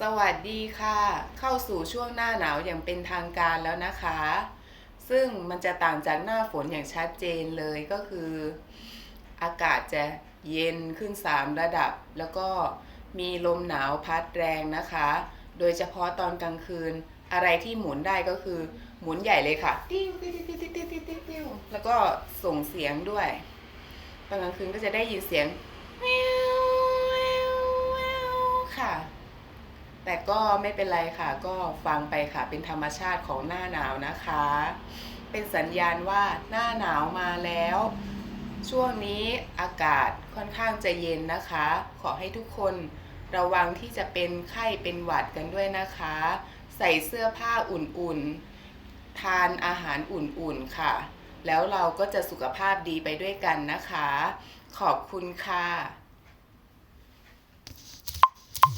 สวัสดีค่ะ เข้าสู่ช่วงหน้าหนาวอย่างเป็นทางการแล้วนะคะ ซึ่งมันจะต่างจากหน้าฝนอย่างชัดเจนเลยก็คือ อากาศจะเย็นขึ้น 3 ระดับ แล้วก็มีลมหนาวพัดแรงนะคะ โดยเฉพาะตอนกลางคืนอะไรที่หมุนได้ก็คือหมุนใหญ่เลยค่ะติ้วติ้วติ้วติ้วติ้วติ้วติ้วแล้วก็ส่งเสียงด้วย ตอนกลางคืนก็จะได้ยินเสียงวววววค่ะ แต่ก็ไม่เป็นไรค่ะ ก็ฟังไปค่ะ เป็นธรรมชาติของหน้าหนาวนะคะ เป็นสัญญาณว่าหน้าหนาวมาแล้ว ช่วงนี้อากาศค่อนข้างจะเย็นนะคะ ขอให้ทุกคนระวังที่จะเป็นไข้เป็นหวัดกันด้วยนะคะ ใส่เสื้อผ้าอุ่นๆ ทานอาหารอุ่นๆค่ะ แล้วเราก็จะสุขภาพดีไปด้วยกันนะคะ ขอบคุณค่ะ